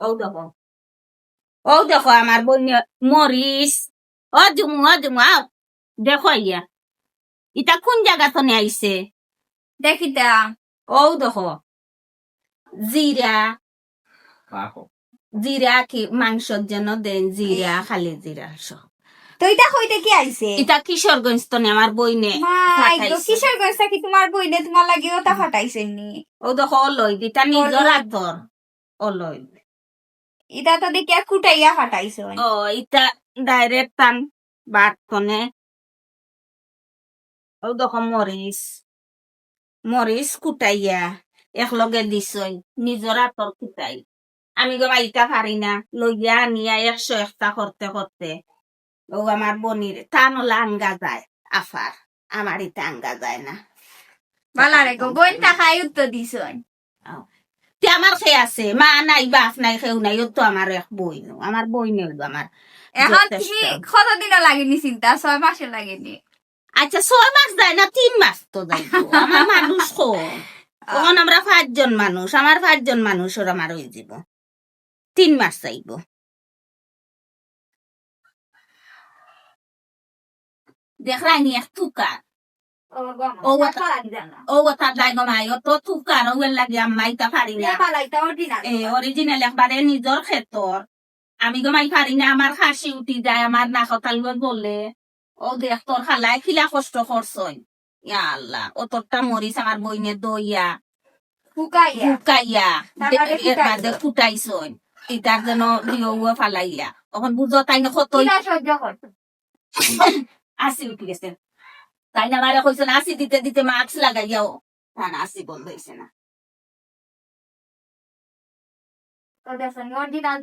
ও দেখো ও দেখো আমার বোন মরিস। ও জুমু ও জুমু আও। দেখো ইয়া ইটা কোন জায়গা তো আইছে? দেখিতা ও দেখো জিরা। জিরা কি মাংসর জন্য দেন জিরা খালি জিরা সব। তো এটা হইতে কি আইছে? এটা কিশোরগঞ্জ তো আমার বইনে গইছা কি তোমার বইনে তোমার লাগি ওটা ফাটাইছে নি ও দেখো অলই দিটা নিজর আদর। অলই। এটা তো দেখি কুটাইয়া ফাটাইছে ও ইটা ডাইরেক্ট টান বাট তনে ও দেখো মরিচ। মরিচ কুটাইয়া একলগে দিছই নিজর আতর কুটাই। আমি গো ইটা পারি না লইয়া আনিয়া একশো একটা করতে করতে ও আমার বনির টান হলে আঙ্গা যায় আফার আমার ইটা আঙ্গা যায় না। বালা রে গো বইন তাকাই উত্তর দিছন তে আমার খেয়ে আছে মা নাই বাপ নাই খেউ নাই ও তো আমার এক বই নো আমার বই নেই আমার এখন। তুমি কতদিনও লাগেনি চিন্তা? ছয় মাসে লাগেনি? আচ্ছা ছয় মাস যায় না তিন মাস তো যাইব। আমার মানুষ কম তখন আমরা পাঁচজন মানুষ আমার পাঁচজন মানুষ ওর আমার হয়ে যাব তিন মাস চাইব দেখ রানি এক থুকা। অরিজিনাল একবারে নিজর ক্ষেত্র আমি গমাই পারি না আমার হাসি উঠি যায় আমার নাকতাল বলে ও দেখ তোর খালাই খিলা কষ্ট করছই ইয়া আল্লাহ ও তোরটা মরিস আমার বইনে দইয়া ফুকাইয়া ফুকাইয়া ফুটাইছই ইটার যেন দিও ফালাইয়া তখন বুঝো তাই না কত আসি উঠি গেছে তাই না মারা কইছে না আসি দিতে দিতে মাস্ক লাগাইয়াও তা না আসি বন্ধ হয়েছে না। তো দেখছেন অরিজিনাল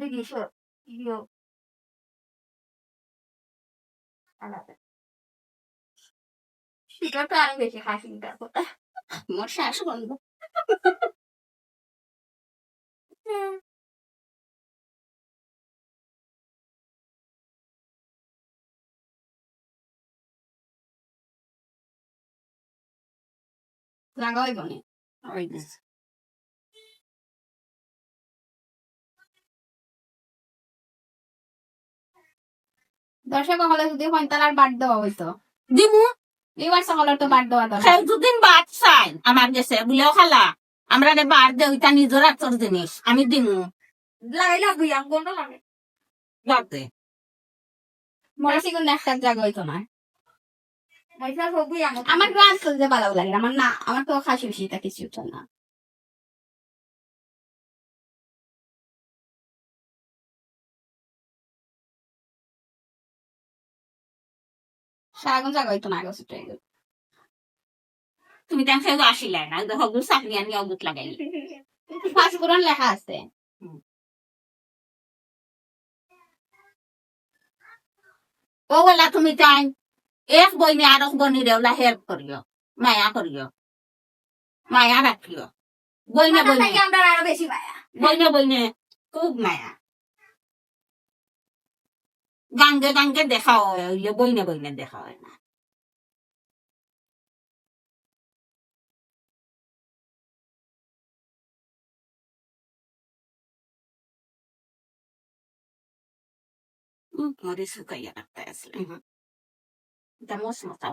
লাগাই বনে ওই দর্শক হলে যদি পঁয়তালার বাদ দেওয়া হইতো। দিমু? এবার সকলের তো বাদ দেওয়া দরকার। সেই দুদিন বাদ চাই। আমার গেছে বুলেও খালা। আমরা রে বার দে ওইটা নিজের আচর জিনিস। আমি দিমু। লাগাই লাগবি আম কোন লাগে। বাদে মরে সিগুন একটা জায়গা হইতো না। আমার গ্রাম চলতে ভালো লাগে, আমার না, আমার তো খাসি বেশিটা কিছু না। সারাগুন জায়গা হইতো না আগে তুমি তেন খেয়ে আসিলাই না হগুল চাকরি আনি অগুত লাগাই পাঁচ কোরআন লেখা আছে। ও বলা তুমি তাই এক বইনে আর এক বনিরে ওলা হেল্প করিও মায়া করিও মায়া রাখিও বইনে বইনে আমরা আরও বেশি মায়া বইনে বইনে খুব মায়া গাঙ্গে গাঙ্গে দেখা হয় ওই যে বইনে বইনে দেখা হয় না মরে শুকাইয়া রাখতে আসলে এটা মশ মশা